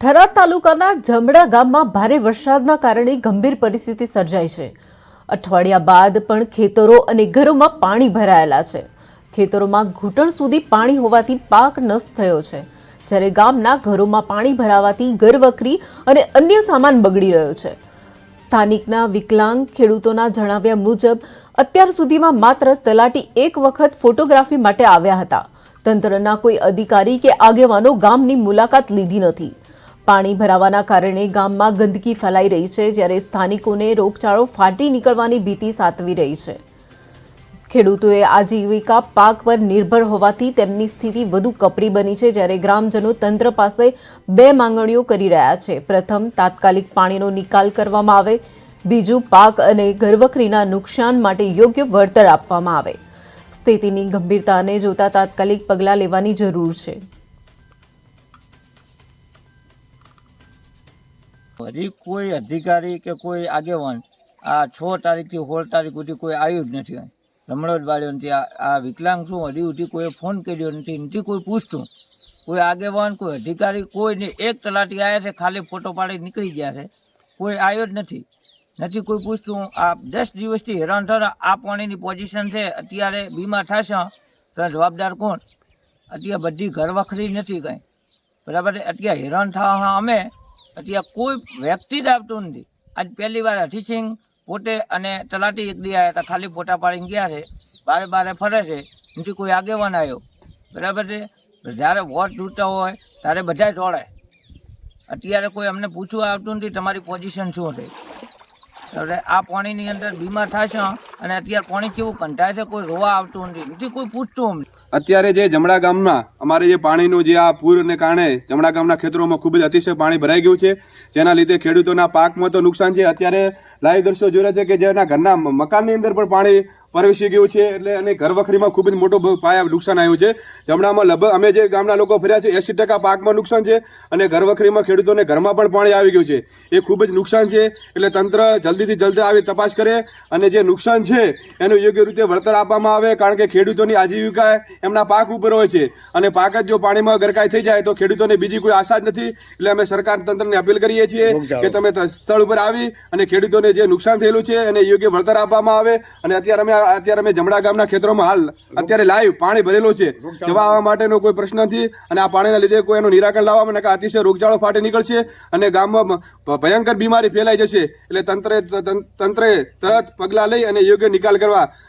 થરાદ તાલુકાના જમડા ગામમાં ભારે વરસાદના કારણે ગંભીર પરિસ્થિતિ સર્જાઈ છે. અઠવાડિયા બાદ પણ ખેતરો અને ઘરોમાં પાણી ભરાયેલા છે. ખેતરોમાં ઘૂંટણ સુધી પાણી હોવાથી પાક નષ્ટ થયો છે. જ્યારે ગામના ઘરોમાં પાણી ભરાવાથી ઘરવકરી અને અન્ય સામાન બગડી રહ્યો છે. સ્થાનિકના વિકલાંગ ખેડૂતોના જણાવ્યા મુજબ, અત્યાર સુધીમાં માત્ર તલાટી એક વખત ફોટોગ્રાફી માટે આવ્યા હતા. તંત્રના કોઈ અધિકારી કે આગેવાનો ગામની મુલાકાત લીધી નથી. પાણી ભરાવાના કારણે ગામમાં ગંદકી ફેલાઈ રહી છે, જ્યારે સ્થાનિકોને રોગચાળો ફાટી નીકળવાની ભીતિ સાતવી રહી છે. ખેડૂતોએ આજીવિકા પાક પર નિર્ભર હોવાથી તેમની સ્થિતિ વધુ કપરી બની છે, જ્યારે ગ્રામજનો તંત્ર પાસે બે માંગણીઓ કરી રહ્યા છે. પ્રથમ, તાત્કાલિક પાણીનો નિકાલ કરવામાં આવે. બીજું, પાક અને ઘરવખરીના નુકસાન માટે યોગ્ય વળતર આપવામાં આવે. સ્થિતિની ગંભીરતાને જોતા તાત્કાલિક પગલાં લેવાની જરૂર છે. હજી કોઈ અધિકારી કે કોઈ આગેવાન આ છ તારીખથી સોળ તારીખ સુધી કોઈ આવ્યું જ નથી રમણોદવાળીઓ નથી આ વિકલાંગ શું? હજી સુધી કોઈ ફોન કર્યો નથી નથી કોઈ પૂછતું. કોઈ આગેવાન, કોઈ અધિકારી કોઈ નહીં એક તલાટી આવ્યા છે, ખાલી ફોટો પાડી નીકળી ગયા છે. કોઈ આવ્યો જ નથી. નથી કોઈ પૂછતું. આ દસ દિવસથી હેરાન થતા આ પાણીની પોઝિશન છે, અત્યારે બીમાર થશે તો જવાબદાર કોણ? અત્યારે બધી ઘર વખરી નથી કંઈ. બરાબર અત્યારે હેરાન થવા અમે અત્યારે કોઈ વ્યક્તિ જ આવતું નથી. આજ પહેલી વાર હઠીસિંહ પોતે અને તલાટી એક દી આવ્યા હતા, ખાલી ફોટા પાડીને ગયા છે. બારે બારે ફરે છે. નથી કોઈ આગેવાન આવ્યો. બરાબર છે? જ્યારે વોટ જોતા હોય, ત્યારે બધા જોડે અત્યારે કોઈ અમને પૂછવા આવતું નથી તમારી પોઝિશન શું છે. આ પાણીની અંદર બીમાર થશે અને અત્યારે પાણી કેવું કંટાય છે, કોઈ રોવા આવતું નથી. કોઈ પૂછતું અત્યારે જે જમણા ગામમાં અમારે જે પાણીનું જે આ પૂરને કારણે જમણા ગામના ખેતરોમાં ખૂબ જ અતિશય પાણી ભરાઈ ગયું છે, જેના લીધે ખેડૂતોના પાકમાં તો નુકસાન છે. અત્યારે લાઈવ દ્રશ્યો જોઈ રહ્યા છે કે જેના ઘરના મકાનની અંદર પણ પાણી પરવેશી ગયું છે એટલે અને ઘર વખરીમાં ખૂબ જ મોટો પાયા નુકસાન આવ્યું છે. જમણામાં લગભગ અમે જે ગામના લોકો ફર્યા છે એસી ટકા પાકમાં નુકસાન છે અને ઘર વખરીમાં ખેડૂતોને ઘરમાં પણ પાણી આવી ગયું છે. એ ખૂબ જ નુકસાન છે એટલે તંત્ર જલ્દીથી જલ્દી આવી તપાસ કરે અને જે નુકસાન છે એનું યોગ્ય રીતે વળતર આપવામાં આવે કારણ કે ખેડૂતોની આજીવિકા એમના પાક ઉપર હોય છે. અને પાક જ જો પાણીમાં ગરકાય થઈ જાય તો ખેડૂતોને બીજી કોઈ આશા જ નથી. એટલે અમે સરકાર તંત્રને અપીલ કરીએ છીએ કે તમે સ્થળ ઉપર આવી અને ખેડૂતોને જે નુકસાન થયેલું છે એને યોગ્ય વળતર આપવામાં આવે અને અત્યારે અમે અત્યારે અમે જમણા ગામના ખેતરોમાં હાલ અત્યારે લાઈવ પાણી ભરેલું છે. જવા આવવા માટેનો કોઈ પ્રશ્ન નથી અને આ પાણીના લીધે કોઈ એનું નિરાકરણ લાવવામાં કે અતિશય રોગચાળો ફાટી નીકળશે અને ગામમાં ભયંકર બીમારી ફેલાઈ જશે. એટલે તંત્રે તંત્રે તરત પગલાં લઈ અને યોગ્ય નિકાલ કરવા